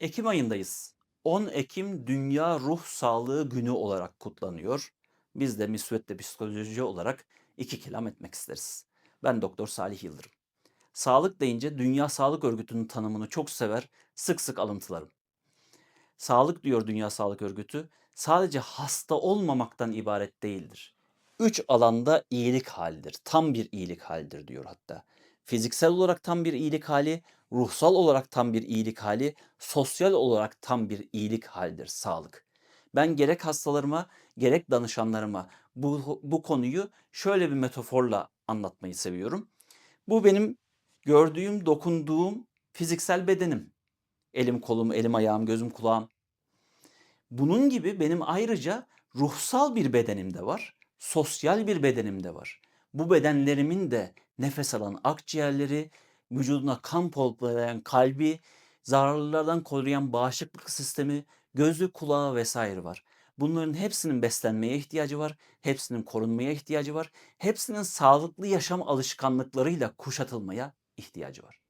Ekim ayındayız. 10 Ekim Dünya Ruh Sağlığı Günü olarak kutlanıyor. Biz de Misvet'te psikoloji olarak iki kelam etmek isteriz. Ben Doktor Salih Yıldırım. Sağlık deyince Dünya Sağlık Örgütü'nün tanımını çok sever, sık sık alıntılarım. Sağlık diyor Dünya Sağlık Örgütü, sadece hasta olmamaktan ibaret değildir. Üç alanda iyilik halidir. Tam bir iyilik halidir diyor hatta. Fiziksel olarak tam bir iyilik hali, ruhsal olarak tam bir iyilik hali, sosyal olarak tam bir iyilik halidir sağlık. Ben gerek hastalarıma gerek danışanlarıma bu, bu konuyu şöyle bir metaforla anlatmayı seviyorum. Bu benim gördüğüm, dokunduğum fiziksel bedenim. Elim, kolum, elim, ayağım, gözüm, kulağım. Bunun gibi benim ayrıca ruhsal bir bedenim de var, sosyal bir bedenim de var. Bu bedenlerimin de nefes alan akciğerleri, vücuduna kan pompalayan kalbi, zararlılardan koruyan bağışıklık sistemi, gözü, kulağı vesaire var. Bunların hepsinin beslenmeye ihtiyacı var, hepsinin korunmaya ihtiyacı var, hepsinin sağlıklı yaşam alışkanlıklarıyla kuşatılmaya ihtiyacı var.